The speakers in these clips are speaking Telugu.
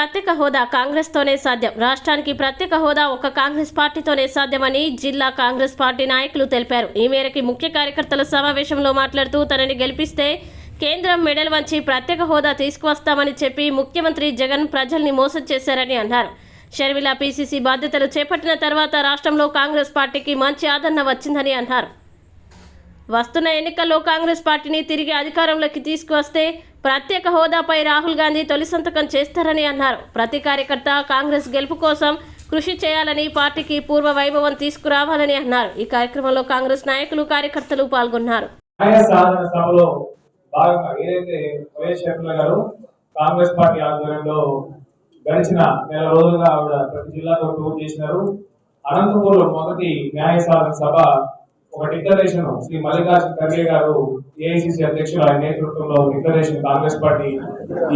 ప్రత్యేక హోదా కాంగ్రెస్తోనే సాధ్యం. రాష్ట్రానికి ప్రత్యేక హోదా ఒక కాంగ్రెస్ పార్టీతోనే సాధ్యమని జిల్లా కాంగ్రెస్ పార్టీ నాయకులు తెలిపారు. ఈ మేరకు ముఖ్య కార్యకర్తల సమావేశంలో మాట్లాడుతూ తనని గెలిపిస్తే కేంద్రం మెడల్ వంచి ప్రత్యేక హోదా తీసుకువస్తామని చెప్పి ముఖ్యమంత్రి జగన్ ప్రజల్ని మోసం చేశారని అన్నారు. షర్మిల పీసీసీ బాధ్యతలు చేపట్టిన తర్వాత రాష్ట్రంలో కాంగ్రెస్ పార్టీకి మంచి ఆదరణ వచ్చిందని అన్నారు. వస్తున్న ఎన్నికల్లో కాంగ్రెస్ పార్టీని తిరిగి అధికారంలోకి తీసుకువస్తే ప్రత్యేక హోదాపై రాహుల్ గాంధీ తొలి సంతకం చేస్తారని అన్నారు. ప్రతి కార్యకర్త కాంగ్రెస్ గెలుపు కోసం కృషి చేయాలని పార్టీకి పూర్వ వైభవం తీసుకురావాలని అన్నారు. ఈ కార్యక్రమంలో కాంగ్రెస్ నాయకులు కార్యకర్తలు పాల్గొన్నారు. కాంగ్రెస్ పార్టీ ఆధ్వర్యంలో గడిచిన నెల రోజులుగా ఆవిడ ప్రతి జిల్లాలో టూర్ చేసినారు. అనంతపూర్లో మొదటి న్యాయ సాధన సభ ఒక డిక్లరేషన్ శ్రీ మల్లికార్జున ఖర్గే గారు ఏఐసిసి అధ్యక్షులు ఆయన నేతృత్వంలో డిక్లరేషన్ కాంగ్రెస్ పార్టీ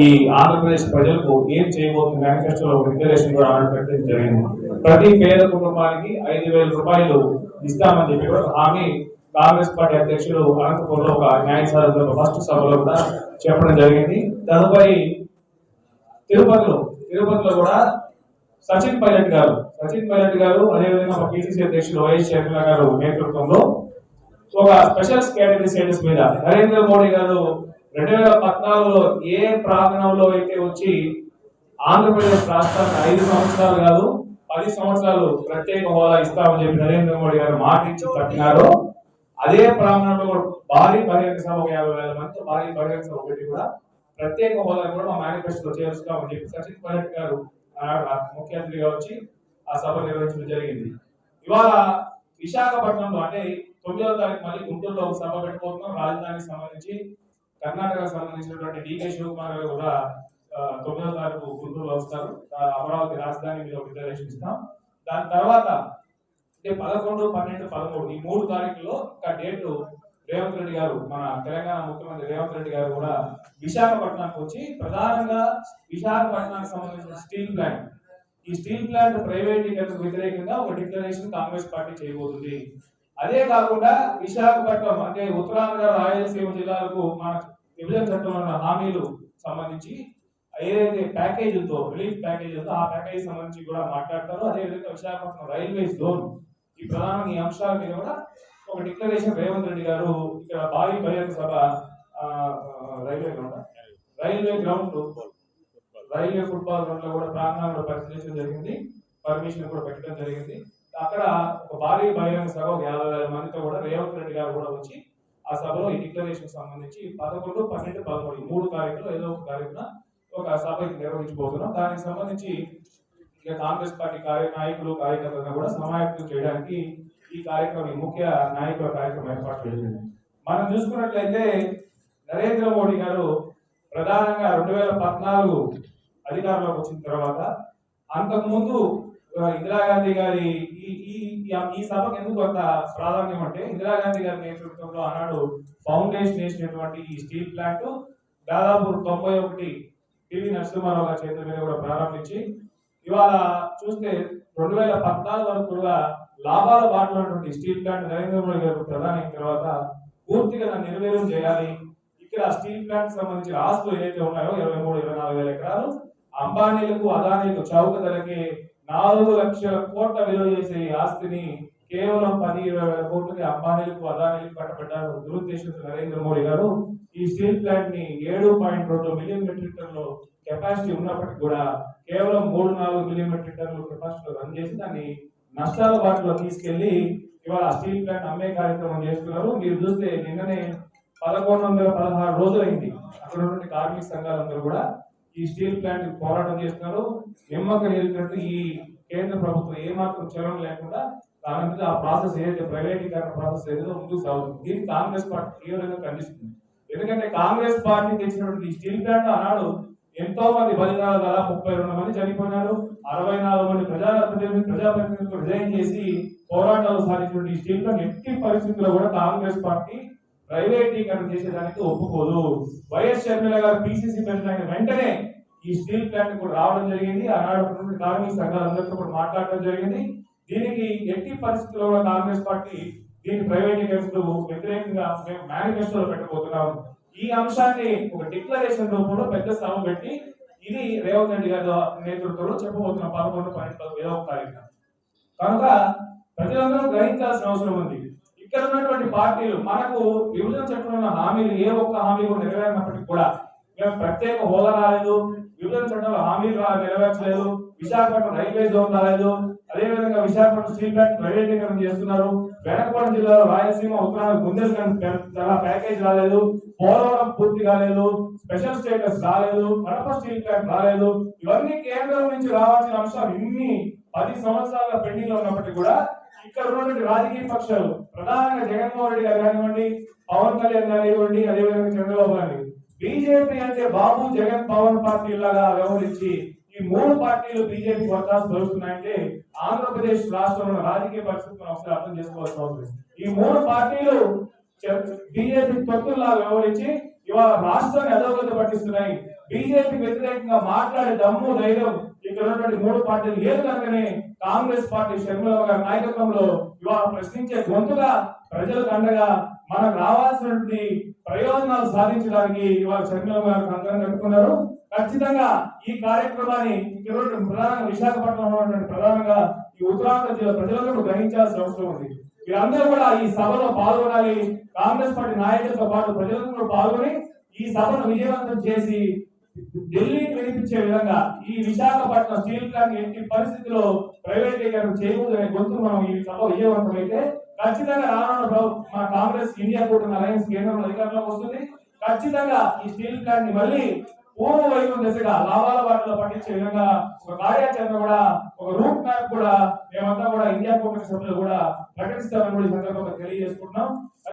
ఈ ఆంధ్రప్రదేశ్ ప్రజలకు ఏం చేయబోతుంది మేనిఫెస్టోలో ఒక డిక్లరేషన్ కూడా ఆమె ప్రకటించడం జరిగింది. ప్రతి పేద కుటుంబానికి ఐదు వేల రూపాయలు ఇస్తామని చెప్పి హామీ కాంగ్రెస్ పార్టీ అధ్యక్షుడు అనంతపూర్లో ఒక న్యాయ సాధన ఫస్ట్ సభలో కూడా చెప్పడం జరిగింది. తదుపరి తిరుపతిలో తిరుపతిలో కూడా సచిన్ పైలట్ గారు సచిన్ పైలట్ గారు అదేవిధంగా మా పిసిసి అధ్యక్షులు వైఎస్ షర్మిల గారు నేతృత్వంలో ఒక స్పెషల్ కేటగిరీ స్టేటస్ మీద నరేంద్ర మోడీ గారు రెండు వేల పద్నాలుగులో ఏ ప్రాంగణంలో అయితే వచ్చి ఆంధ్రప్రదేశ్ రాష్ట్రానికి ఐదు సంవత్సరాలు కాదు పది సంవత్సరాలు ప్రత్యేక హోదా ఇస్తామని చెప్పి నరేంద్ర మోడీ గారు మాట ఇచ్చి పట్టినారో అదే ప్రాంగణంలో భారీ బహిరంగ సభ ఒక యాభై వేల మంది భారీ బహిరంగ సభ ఒకటి కూడా ప్రత్యేక హోదా కూడా మా మేనిఫెస్టోలో చేరుస్తామని చెప్పి సచిన్ పైలట్ గారు ముఖ్యమంత్రిగా వచ్చి ఆ సభ నిర్వహించడం జరిగింది. ఇవాళ విశాఖపట్నంలో అంటే తొమ్మిదవ తారీఖు మళ్ళీ గుంటూరులో ఒక సభ పెట్టుకోతున్నాం రాజధానికి సంబంధించి కర్ణాటకకు సంబంధించినటువంటి డికే శివకుమార్ గారు కూడా తొమ్మిదవ తారీఖు గుంటూరులో వస్తారు. అమరావతి రాజధాని మీద ఒక డిక్లరేషన్ ఇస్తాం. దాని తర్వాత అంటే పదకొండు పన్నెండు పదమూడు ఈ మూడు తారీఖుల్లో ఒక డేటు రేవంత్ రెడ్డి గారు మన తెలంగాణ ముఖ్యమంత్రి రేవంత్ రెడ్డి గారు కూడా విశాఖపట్నానికి వచ్చి ప్రధానంగా విశాఖపట్నానికి సంబంధించిన స్టీల్ ప్లాంట్ ఈ స్టీల్ ప్లాంట్ ప్రైవేటీకరణకు వ్యతిరేకంగా ఒక డిక్లరేషన్ కాంగ్రెస్ పార్టీ చేయబోతుంది. అదే కాకుండా విశాఖపట్నం అంటే ఉత్తరాంధ్ర రాయలసీమ జిల్లాలకు మన విభజన చట్టంలో ఉన్న హామీలు సంబంధించి ఏదైతే ప్యాకేజీలతో రిలీఫ్ ప్యాకేజీలతో ఆ ప్యాకేజీ సంబంధించి కూడా మాట్లాడతారు. అదేవిధంగా విశాఖపట్నం రైల్వే జోన్ ఈ ప్రధాన ఈ అంశాల మీద కూడా ఒక డిక్లరేషన్ రేవంత్ రెడ్డి గారు ఇక్కడ భారీ బహిరంగ సభ railway ground railway ground railway football గ్రౌండ్లో కూడా ప్రాంగణంలో పరిశీలించడం జరిగింది. పర్మిషన్ కూడా పెట్టడం జరిగింది. అక్కడ ఒక భారీ బహిరంగ సభ ఒక యాభై వేల మందితో కూడా రేవంత్ రెడ్డి గారు కూడా వచ్చి ఆ సభలో ఈ డిక్లరేషన్ సంబంధించి పదకొండు పన్నెండు పదమూడు ఈ మూడు తారీఖులో ఏదో ఒక తారీఖున ఒక సభ నిర్వహించబోతున్నాం. దానికి సంబంధించి ఇక కాంగ్రెస్ పార్టీ కార్య నాయకులు కార్యకర్తలను కూడా సమాయత్తం చేయడానికి ఈ కార్యక్రమం ముఖ్య నాయకుల కార్యక్రమం ఏర్పాటు చేసింది. మనం చూసుకున్నట్లయితే నరేంద్ర మోడీ గారు ప్రధానంగా రెండు వేల పద్నాలుగు అధికారంలోకి వచ్చిన తర్వాత అంతకుముందు ఇందిరాగాంధీ గారి ఈ ఈ సభకు ఎందుకు అంత ప్రాధాన్యం అంటే ఇందిరాగాంధీ గారి నేతృత్వంలో ఆనాడు ఫౌండేషన్ వేసినటువంటి ఈ స్టీల్ ప్లాంట్ దాదాపు తొంభై ఒకటి పివి నరసింహారావు గారి చేతుల మీద కూడా ప్రారంభించి ఇవాళ చూస్తే రెండు వేల పద్నాలుగు వరకు కూడా లాభాల బాటలోటువంటి స్టీల్ ప్లాంట్ నరేంద్ర మోడీ గారు ప్రధాని అయిన తర్వాత పూర్తిగా దాన్ని నిర్వీర్యం చేయాలి. ఇక్కడ స్టీల్ ప్లాంట్ సంబంధించిన ఆస్తులు ఏదైతే ఉన్నాయో ఇరవై మూడు ఇరవై నాలుగు వేల ఎకరాలు అంబానీలకు అదానీలకు చౌక ధరకే నాలుగు లక్షల కోట్ల విలువ చేసే ఆస్తిని కేవలం పది ఇరవై వేల కోట్లకి అంబానీలకు అదానీలకు కట్టబడ్డారు దురుద్దేశంతో నరేంద్ర మోడీ గారు. ఈ స్టీల్ ప్లాంట్ని ఏడు పాయింట్ రెండు మిలియన్ మెట్రిక్ టన్నులు కెపాసిటీ ఉన్నప్పటికీ కూడా కేవలం మూడు నాలుగు మిలియన్ మెట్రిక్ టన్నులు కెపాసిటీలో రన్ చేసి దాన్ని నష్టాల బాటలో తీసుకెళ్ళి ఇవాళ స్టీల్ ప్లాంట్ అమ్మే కార్యక్రమం చేస్తున్నారు. మీరు చూస్తే నిన్ననే పదకొండు వందల పదహారు రోజులైంది. అక్కడ ఉన్నటువంటి కార్మిక సంఘాలందరూ కూడా ఈ స్టీల్ ప్లాంట్ పోరాటం చేస్తున్నారు. నిమ్మకం నీరుతున్నట్టు ఈ కేంద్ర ప్రభుత్వం ఏమాత్రం చలనం లేకుండా దానంతటా ఆ ప్రాసెస్ ఏదైతే ప్రైవేటీకరణ ప్రాసెస్ ఏదైతే ముందుకు సాగుతుంది. దీన్ని కాంగ్రెస్ పార్టీ తీవ్రంగా ఖండిస్తుంది. ఎందుకంటే కాంగ్రెస్ పార్టీ తెచ్చినటువంటి ఈ స్టీల్ ప్లాంట్ ఆనాడు ఎంతో మంది బలిదానాల ద్వారా ముప్పై రెండు మంది చనిపోయినారు. అరవై నాలుగు మంది ప్రజా ప్రజాప్రతినిధులకు ప్రజాప్రతినిధులు రిజైన్ చేసి పోరాటాలు సాధించినటువంటి ఈ స్టీల్ ప్లాంట్ ఎట్టి పరిస్థితుల్లో కూడా కాంగ్రెస్ పార్టీ ప్రైవేటీకరణ చేసేదానికి ఒప్పుకోదు. వైఎస్ షర్మిల గారు పిసిసి ప్రెసిడెంట్ అయిన వెంటనే ఈ స్టీల్ ప్లాంట్ కూడా రావడం జరిగింది. ఆనాడు ఉన్నటువంటి కార్మిక సంఘాలందరితో కూడా మాట్లాడడం జరిగింది. దీనికి ఎట్టి పరిస్థితుల్లో కూడా కాంగ్రెస్ పార్టీ దీని ప్రైవేటీకరిస్తూ వ్యతిరేకంగా మేము మేనిఫెస్టోలో పెట్టబోతున్నాం. ఈ అంశాన్ని ఒక డిక్లరేషన్ రూపంలో పెద్ద సభ పెట్టి ఇది రేవంత్ రెడ్డి గారి నేతృత్వంలో చెప్పబోతున్న పదకొండు పన్నెండు ఏదో ఒక తారీఖున. కనుక ప్రజలందరూ గ్రహించాల్సిన అవసరం ఉంది. ఇక్కడ ఉన్నటువంటి పార్టీలు మనకు విభజన చట్టంలో ఉన్న హామీలు ఏ ఒక్క హామీ కూడా నెరవేరినప్పటికీ కూడా మేము ప్రత్యేక హోదా రాలేదు. విభజన చట్టంలో హామీలు నెరవేర్చలేదు. విశాఖపట్నం రైల్వే జోన్ రాలేదు. అదేవిధంగా విశాఖపట్నం స్టీల్ ప్లాంట్ ప్రైవేటీకరణ చేస్తున్నారు. వెనకపాడు జిల్లాలో రాయలసీమ ఉత్తరాంధ్ర బుందేల్ఖండ్ ప్యాకేజ్ రాలేదు. పోలవరం పూర్తి కాలేదు. స్పెషల్ స్టేటస్ రాలేదు. కడప స్టీల్ ప్లాంట్ రాలేదు. ఇవన్నీ కేంద్రం నుంచి రావాల్సిన అంశాలు ఇన్ని పది సంవత్సరాల పెండింగ్లో ఉన్నప్పటికీ కూడా ఇక్కడ ఉన్నటువంటి రాజకీయ పక్షాలు. ప్రధానంగా జగన్మోహన్ రెడ్డి గారు కానివ్వండి పవన్ కళ్యాణ్ కానివ్వండి అదేవిధంగా చంద్రబాబు గారి బీజేపీ అంటే బాబు జగన్ పవన్ పార్టీ లాగా వ్యవహరించి ఈ మూడు పార్టీలు బీజేపీ వర్గాలు దొరుకుతున్నాయంటే ఆంధ్రప్రదేశ్ రాష్ట్రంలో రాజకీయ పరిస్థితి మనం ఒకసారి అర్థం చేసుకోవాల్సిన అవసరం ఈ మూడు పార్టీలు బీజేపీ తొత్తుల్లా వ్యవహరించి ఇవాళ రాష్ట్రాన్ని అధోగతి పట్టిస్తున్నాయి. బీజేపీ వ్యతిరేకంగా మాట్లాడే దమ్ము ధైర్యం ఇక్కడ ఉన్నటువంటి మూడు పార్టీలు లేదు కనుకనే కాంగ్రెస్ పార్టీ షర్మిల గారి నాయకత్వంలో ఇవాళ ప్రశ్నించే గొంతుగా ప్రజలకు అండగా మనకు రావాల్సినటువంటి ప్రయోజనాలు సాధించడానికి ఇవాళ షర్మిల గారు అందరం కట్టుకున్నారు. ఖచ్చితంగా ఈ కార్యక్రమాన్ని ఈరోజు ప్రధాన ప్రధానంగా విశాఖపట్నంలో ఉన్నటువంటి ప్రధానంగా ఈ ఉత్తరాంధ్ర జిల్లా ప్రజలందరూ గ్రహించాల్సిన అవసరం ఉంది. వీరందరూ కూడా ఈ సభలో పాల్గొనాలి. కాంగ్రెస్ పార్టీ నాయకులతో పాటు ప్రజలందరూ పాల్గొని ఈ సభను విజయవంతం చేసి ఢిల్లీకి వినిపించే విధంగా ఈ విశాఖపట్నం స్టీల్ ప్లాంట్ ఎట్టి పరిస్థితిలో ప్రైవేటీకరణ చేయకూడదనే గొంతు మనం ఈ సభ విజయవంతం అయితే ఖచ్చితంగా రానున్న మా మన కాంగ్రెస్ ఇండియా కూటమి అలయన్స్ కేంద్రంలో అధికారంలోకి వస్తుంది. ఖచ్చితంగా ఈ స్టీల్ ప్లాంట్ని మళ్ళీ పూర్వ వైపు దిశగా లాభాల వాటిలో పట్టించే విధంగా ఒక కార్యాచరణ కూడా ఒక రూట్ మ్యాప్ కూడా మేమంతా కూడా ఇండియా కూటమి సభ్యులు కూడా ప్రకటిస్తామని కూడా ఈ సందర్భంగా తెలియజేసుకుంటున్నాం.